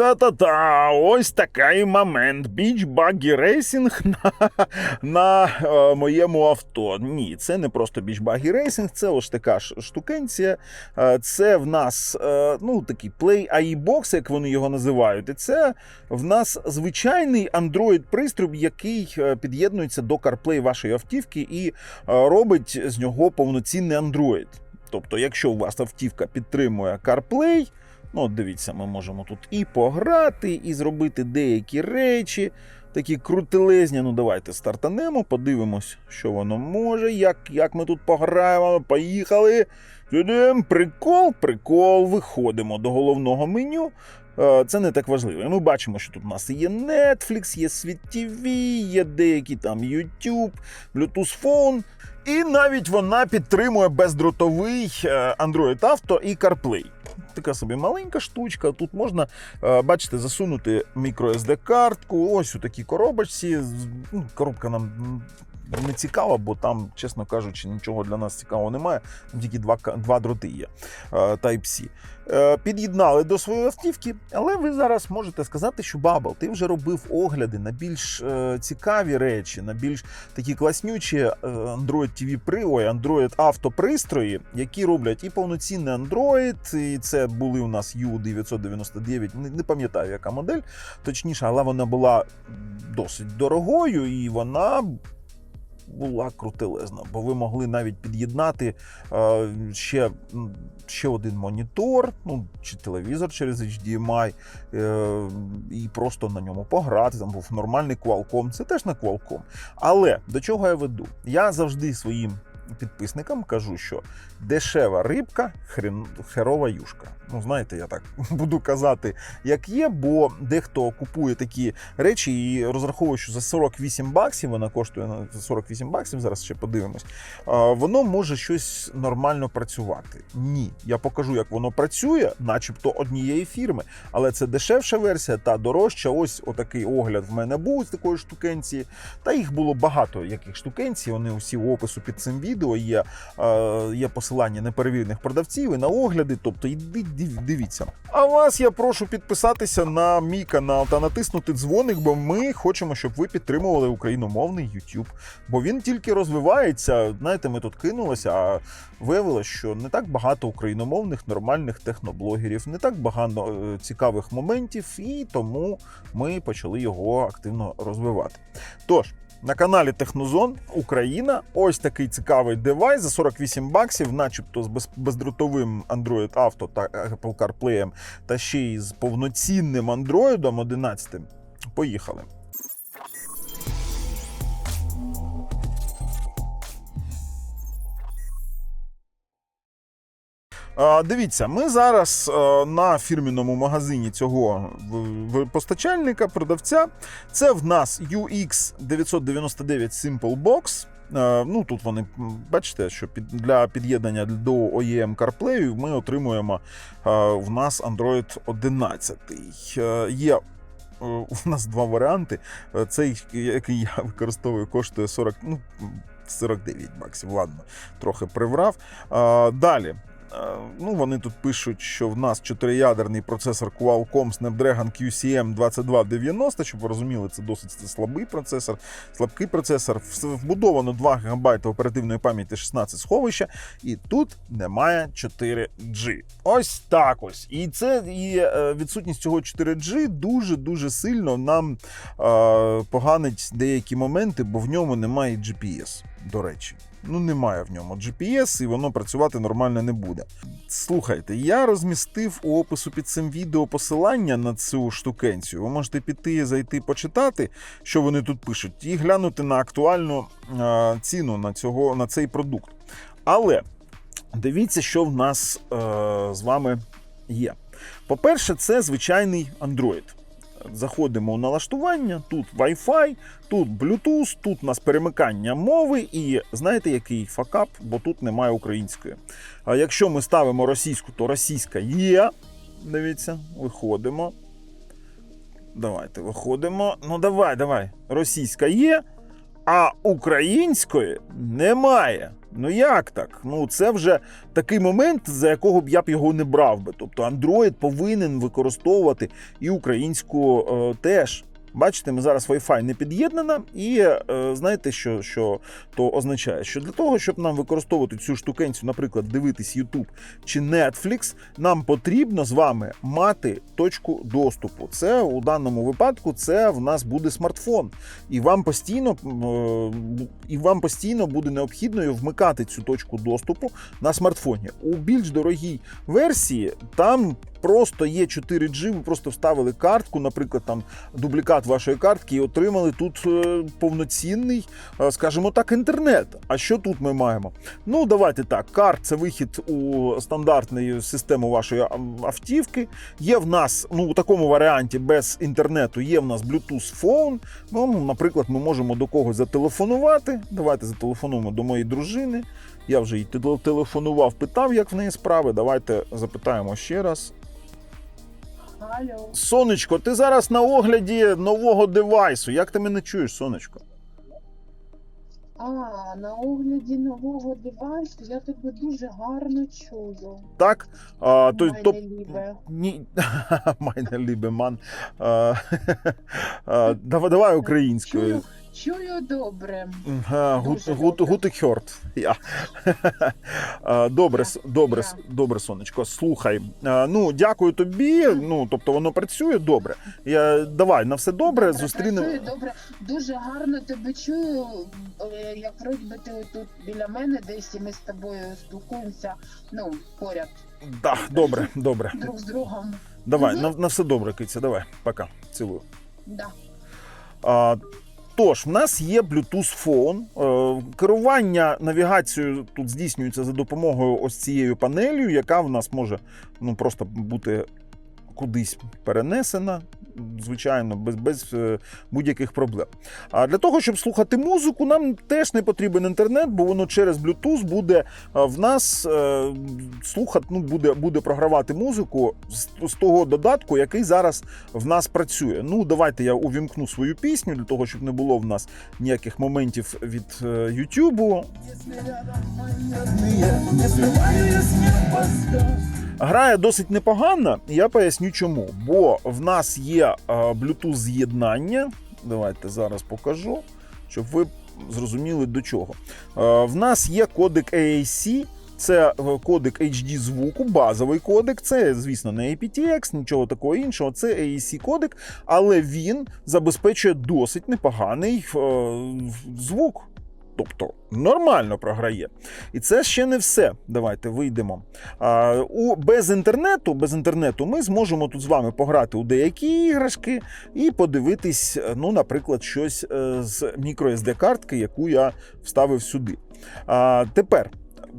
Та-та-та, ось такий момент. Біч багі рейсінг на, на е, моєму авто. Ні, це не просто біч багі рейсінг, це ось така штукенція. Е, це в нас е, ну, такий Play AI Box, як вони його називають. І це в нас звичайний Android-пристрій, який е, під'єднується до CarPlay вашої автівки і е, робить з нього повноцінний Android. Тобто, якщо у вас автівка підтримує CarPlay, Ну, от дивіться, ми можемо тут і пограти, і зробити деякі речі, такі крутелезні. Ну, давайте стартанемо, подивимось, що воно може, як, як ми тут пограємо. Поїхали. Прикол, прикол. Виходимо до головного меню. Е, Це не так важливо. І Ми бачимо, що тут у нас є Netflix, є Світ TV, є деякі там YouTube, Bluetooth Phone. І навіть вона підтримує бездротовий е, Android Auto і CarPlay. Така собі маленька штучка. Тут можна, е, бачите, засунути microSD картку. Ось у такій коробочці. Ну, Коробка нам не цікава, бо там, чесно кажучи, нічого для нас цікавого немає. Тільки два, два дроти є е, Type-C. Е, Під'єднали до своєї автівки, але ви зараз можете сказати, що Бабл, ти вже робив огляди на більш е, цікаві речі, на більш такі класнючі Android TV при Android автопристрої, які роблять і повноцінний Android, і це були у нас U999, не, не пам'ятаю, яка модель, точніше, але вона була досить дорогою, і вона. Була крутелезна, бо ви могли навіть під'єднати е, ще, ще один монітор, ну чи телевізор через HDMI, е, і просто на ньому пограти. Там був нормальний Qualcomm, це теж на Qualcomm. Але до чого я веду? Я завжди своїм підписникам кажу, що дешева рибка, хрен, херова юшка. Ну, знаєте, я так буду казати, як є, бо дехто купує такі речі і розраховує, що за 48 баксів вона коштує на за 48 баксів. Зараз ще подивимось. Воно може щось нормально працювати. Ні, я покажу, як воно працює, начебто однієї фірми, але це дешевша версія та дорожча. Ось отакий огляд в мене був з такої штукенції. Та їх було багато яких штукенцій. Вони усі в опису під цим відео є, є посилання неперевірених продавців і на огляди. Тобто див- дивіться. А вас я прошу підписатися на мій канал та натиснути дзвоник, бо ми хочемо, щоб ви підтримували україномовний YouTube. Бо він тільки розвивається. Знаєте, ми тут кинулися, а виявилось, що не так багато україномовних нормальних техноблогерів, не так багато е, цікавих моментів, і тому ми почали його активно розвивати. Тож. На каналі Технозон Україна ось такий цікавий девайс за 48 баксів, начебто з без, бездротовим Android Auto та Apple CarPlay, та ще й з повноцінним Android 11. Поїхали. Дивіться, ми зараз е, на фірміному магазині цього постачальника, продавця. Це в нас UX 999 Simple Box. Е, Ну, тут вони бачите, що під, для під'єднання до OEM CarPlay ми отримуємо е, в нас Android 11. Е, Є у нас два варіанти. Цей, який я використовую, коштує 40, ну, 49 баксів. Ладно, трохи приврав. Далі. Е, Ну, вони тут пишуть, що в нас чотириядерний процесор Qualcomm Snapdragon QCM 2290, щоб ви розуміли, це досить слабий процесор, слабкий процесор. Вбудовано 2 ГБ оперативної пам'яті 16 сховища, і тут немає 4G. Ось так ось. І це і е, відсутність цього 4G дуже дуже сильно нам е, поганить деякі моменти, бо в ньому немає GPS, до речі. Ну, немає в ньому GPS, і воно працювати нормально не буде. Слухайте, я розмістив у опису під цим відео посилання на цю штукенцію. Ви можете піти, зайти, почитати, що вони тут пишуть, і глянути на актуальну е, ціну на, цього, на цей продукт. Але дивіться, що в нас е, з вами є. По-перше, це звичайний Android. Заходимо у налаштування, тут Wi-Fi, тут Bluetooth, тут у нас перемикання мови, і знаєте, який факап, бо тут немає української. А якщо ми ставимо російську, то російська є. Дивіться, виходимо. Давайте виходимо. Ну, давай, давай. Російська є, а української немає. Ну як так? Ну це вже такий момент, за якого б я б його не брав би. Тобто Android повинен використовувати і українську е, теж. Бачите, ми зараз Wi-Fi не під'єднана, і е, знаєте, що, що то означає? Що для того, щоб нам використовувати цю штукенцю, наприклад, дивитись YouTube чи Netflix, нам потрібно з вами мати точку доступу. Це у даному випадку це в нас буде смартфон, і вам постійно е, і вам постійно буде необхідно вмикати цю точку доступу на смартфоні. У більш дорогій версії там. Просто є 4G, ви просто вставили картку, наприклад, там дублікат вашої картки, і отримали тут е, повноцінний, е, скажімо так, інтернет. А що тут ми маємо? Ну, давайте так. Карт це вихід у стандартну систему вашої автівки. Є в нас, ну, у такому варіанті без інтернету, є в нас Bluetooth phone. Ну, наприклад, ми можемо до когось зателефонувати. Давайте зателефонуємо до моєї дружини. Я вже їй теле- телефонував, питав, як в неї справи. Давайте запитаємо ще раз. Алло. Сонечко, ти зараз на огляді нового девайсу. Як ти мене чуєш, сонечко? А, на огляді нового девайсу я тебе дуже гарно чую. Так? А, то, Майне то, лібе. ні, майне лібе ман. А, а, давай, давай українською. Чую, чую добре. Ага, Гут, Дуже гут, добре. хьорт. Я. Добре, добре, добре, сонечко. Слухай. Ну, дякую тобі. Ну, тобто воно працює добре. Я, давай, на все добре. Зустрінемо. працює добре. Дуже гарно тебе чую. е, Як вроді би ти тут біля мене десь і ми з тобою спілкуємося. Ну, поряд Да, добре, добре. друг з другом. Давай, на, на все добре, киця. Давай, пока. Цілую. Да. А, тож, в нас є Bluetooth Phone. Е, керування навігацією тут здійснюється за допомогою ось цією панелью, яка в нас може ну, просто бути кудись перенесена. Звичайно, без, без е, будь-яких проблем. А для того, щоб слухати музику, нам теж не потрібен інтернет, бо воно через Bluetooth буде е, в нас е, слухати, ну, буде, буде програвати музику з, з того додатку, який зараз в нас працює. Ну, давайте я увімкну свою пісню для того, щоб не було в нас ніяких моментів від е, Ютубу. Грає досить непогано, я поясню чому. Бо в нас є е, Bluetooth з'єднання. Давайте зараз покажу, щоб ви зрозуміли до чого. Е, В нас є кодек AAC. Це е, кодек HD звуку, базовий кодек. Це, звісно, не aptX, нічого такого іншого. Це AAC кодек, але він забезпечує досить непоганий звук. Тобто нормально програє. І це ще не все. Давайте вийдемо. А, у, без інтернету, без інтернету ми зможемо тут з вами пограти у деякі іграшки і подивитись, е, ну, наприклад, щось е, з microSD картки, яку я вставив сюди. А, тепер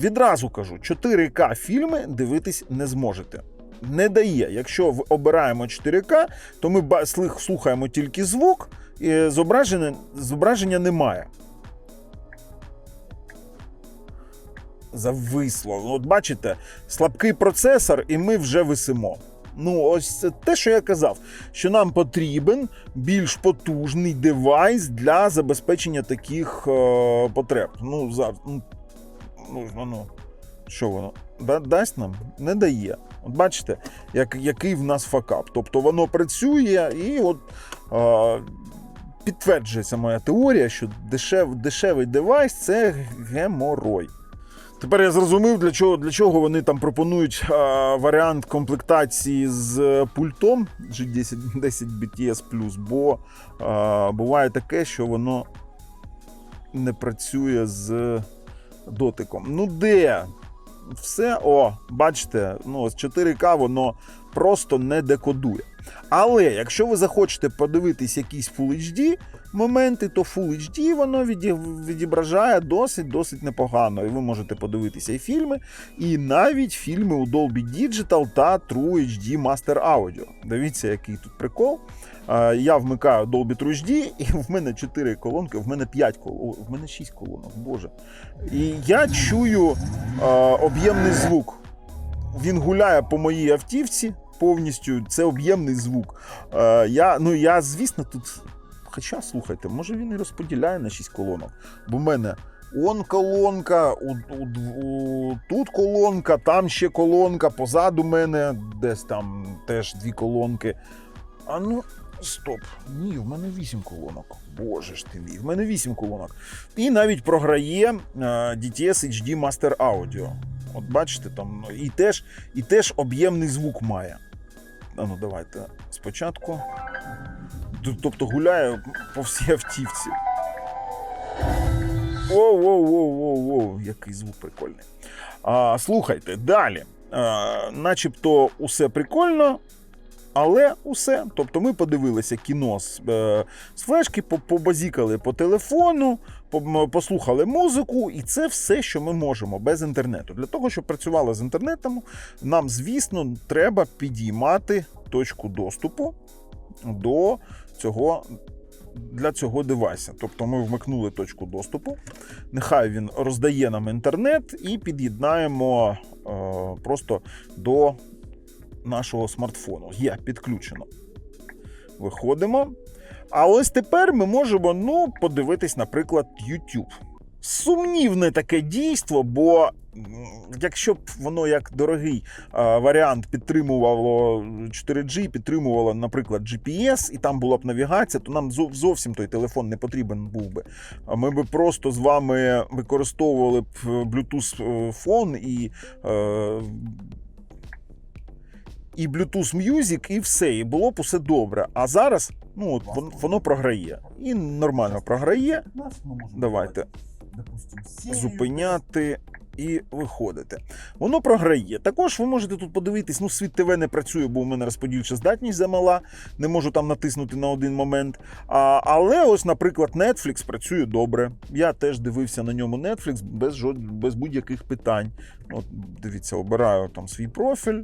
відразу кажу: 4К фільми дивитись не зможете. Не дає. Якщо обираємо 4К, то ми слухаємо тільки звук, і зображення, зображення немає. Зависло. Ну, От бачите, слабкий процесор, і ми вже висимо. Ну, ось це те, що я казав, що нам потрібен більш потужний девайс для забезпечення таких е, потреб. Ну, за, ну, ну, ну, що воно? Да, дасть нам? Не дає. От бачите, як, який в нас факап. Тобто воно працює і от. Е, Підтверджується моя теорія, що дешев, дешевий девайс це геморой. Тепер я зрозумів, для чого, для чого вони там пропонують а, варіант комплектації з е, пультом G10 10 BTS бо а, буває таке, що воно не працює з дотиком. Ну де? Все, о, бачите, ну, ось 4К воно просто не декодує. Але якщо ви захочете подивитись якісь Full HD моменти, то Full HD воно відображає досить досить непогано. І ви можете подивитися і фільми, і навіть фільми у Dolby Digital та True HD Master Audio. Дивіться, який тут прикол. Я вмикаю Dolby True HD, і в мене 4 колонки, в мене 5 колонок, в мене 6 колонок, боже. І я чую об'ємний звук. Він гуляє по моїй автівці повністю. Це об'ємний звук. Е, я, ну, я, звісно, тут. Хоча, слухайте, може він і розподіляє на 6 колонок. Бо в мене он колонка, у, у, у, тут колонка, там ще колонка, позаду мене десь там теж дві колонки. А ну, стоп. Ні, в мене вісім колонок. Боже ж ти мій, в мене вісім колонок. І навіть програє е, DTS HD Master Audio. От бачите, там ну, і теж, і теж об'ємний звук має. А ну давайте спочатку. Тобто гуляє по всій автівці. Воу-воу-воу-воу-воу, який звук прикольний. А, слухайте, далі. А, начебто усе прикольно, але усе. Тобто ми подивилися кіно з, е, з флешки, побазікали по телефону, послухали музику, і це все, що ми можемо без інтернету. Для того, щоб працювало з інтернетом, нам, звісно, треба підіймати точку доступу до цього. Для цього девайса. Тобто ми вмикнули точку доступу. Нехай він роздає нам інтернет і під'єднаємо е, просто до нашого смартфону. Є підключено. Виходимо. А ось тепер ми можемо ну, подивитись, наприклад, YouTube. Сумнівне таке дійство, бо якщо б воно як дорогий е, варіант підтримувало 4G, підтримувало, наприклад, GPS, і там була б навігація, то нам зовсім той телефон не потрібен був би. Ми б просто з вами використовували б е, Bluetooth е, фон і. І Bluetooth Music, і все, і було б усе добре. А зараз ну, от, воно, воно програє. І нормально програє. Давайте зупиняти і виходити. Воно програє. Також ви можете тут подивитись, ну, світ ТВ не працює, бо у мене розподільча здатність замала, не можу там натиснути на один момент. А, але ось, наприклад, Netflix працює добре. Я теж дивився на ньому Netflix без, без будь-яких питань. От, дивіться, обираю там свій профіль.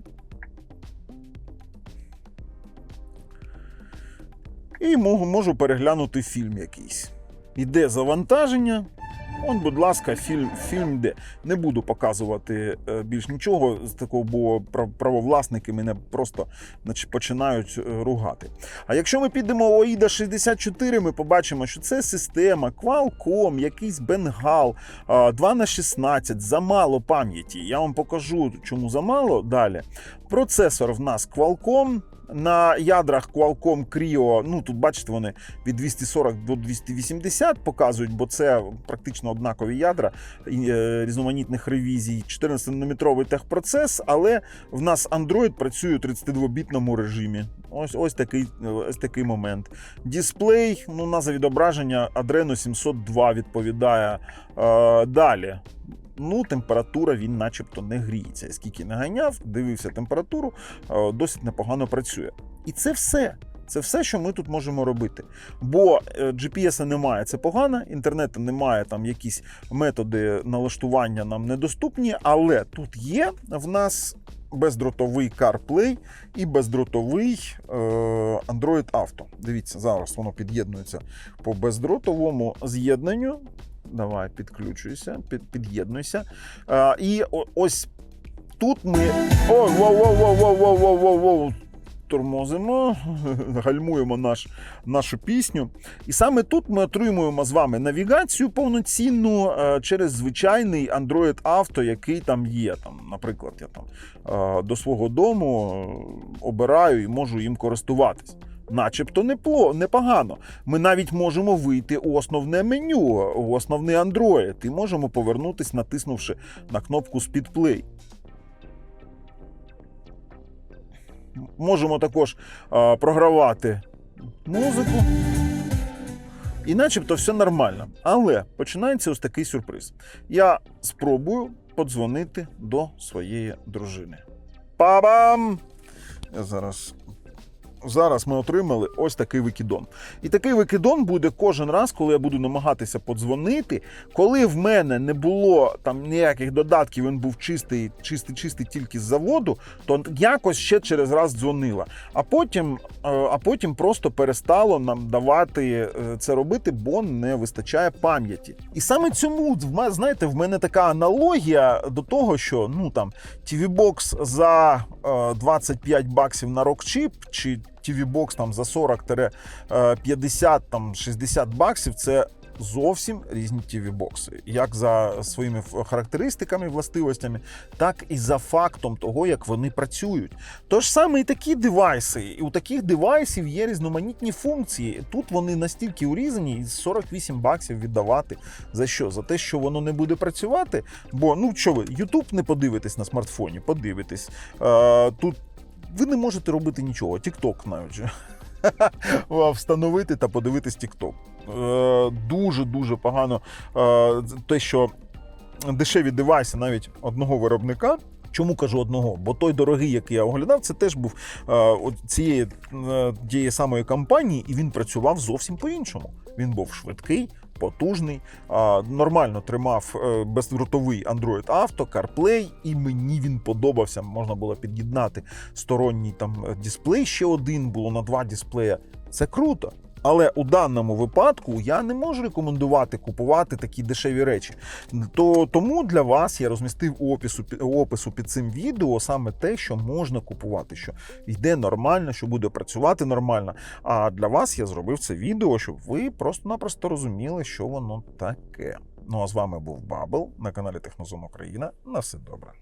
І можу, переглянути фільм якийсь. Іде завантаження. Он, будь ласка, фільм, фільм йде. Не буду показувати е, більш нічого з такого, бо правовласники мене просто значить, починають е, ругати. А якщо ми підемо в OIDA 64, ми побачимо, що це система Qualcomm, якийсь Бенгал 2 на 16 замало пам'яті. Я вам покажу, чому замало далі. Процесор в нас Qualcomm. На ядрах Qualcomm Cryo, ну тут бачите, вони від 240 до 280 показують, бо це практично однакові ядра е, різноманітних ревізій. 14-нанометровий техпроцес, але в нас Android працює у 32-бітному режимі. Ось ось такий, ось такий момент. Дисплей, ну, назва відображення Adreno 702 відповідає. Е, далі. Ну, температура він начебто не гріється. Скільки не ганяв, дивився температуру, е, досить непогано працює. І це все. Це все, що ми тут можемо робити. Бо е, GPS немає, це погано, інтернету немає, там якісь методи налаштування нам недоступні, але тут є в нас бездротовий CarPlay і бездротовий е, Android Auto. Дивіться, зараз воно під'єднується по бездротовому з'єднанню. Давай, підключуйся, під, під'єднуйся. Е, і ось тут ми. О, воу воу воу воу воу воу воу Тормозимо, гальмуємо наш, нашу пісню. І саме тут ми отримуємо з вами навігацію повноцінну е, через звичайний Android Auto, який там є. Там, наприклад, я там е, до свого дому е, обираю і можу їм користуватись. Начебто непло, непогано. Ми навіть можемо вийти у основне меню, у основний Android, і можемо повернутись, натиснувши на кнопку Speed Можемо також програвати музику. І начебто все нормально. Але починається ось такий сюрприз. Я спробую подзвонити до своєї дружини. Па-бам! Я зараз. Зараз ми отримали ось такий викидон. І такий викидон буде кожен раз, коли я буду намагатися подзвонити. Коли в мене не було там ніяких додатків, він був чистий, чистий, чистий тільки з заводу, то якось ще через раз дзвонила. А потім, е, а потім просто перестало нам давати е, це робити, бо не вистачає пам'яті. І саме цьому знаєте, в мене така аналогія до того, що ну там TV-бокс за е, 25 баксів на рок-чіп, чи TV-бокс там за 40-50 там 60 баксів, це зовсім різні tv бокси як за своїми характеристиками, властивостями, так і за фактом того, як вони працюють. Тож саме і такі девайси, і у таких девайсів є різноманітні функції. Тут вони настільки урізані, і 48 баксів віддавати за що? За те, що воно не буде працювати. Бо ну що ви, YouTube не подивитесь на смартфоні, подивитесь. Е, тут ви не можете робити нічого. TikTok навіть. Встановити та подивитись TikTok. Е, Дуже дуже погано е, те, що дешеві девайси навіть одного виробника. Чому кажу одного? Бо той дорогий, який я оглядав, це теж був е, цієї тієї самої компанії, і він працював зовсім по-іншому. Він був швидкий, потужний, а, нормально тримав е, бездротовий Android Auto, CarPlay, і мені він подобався. Можна було під'єднати сторонній там е, дисплей. Ще один було на два дисплея. Це круто. Але у даному випадку я не можу рекомендувати купувати такі дешеві речі. То тому для вас я розмістив у опису у опису під цим відео саме те, що можна купувати, що йде нормально, що буде працювати нормально. А для вас я зробив це відео, щоб ви просто-напросто розуміли, що воно таке. Ну а з вами був Бабл на каналі Технозон Україна. На все добре.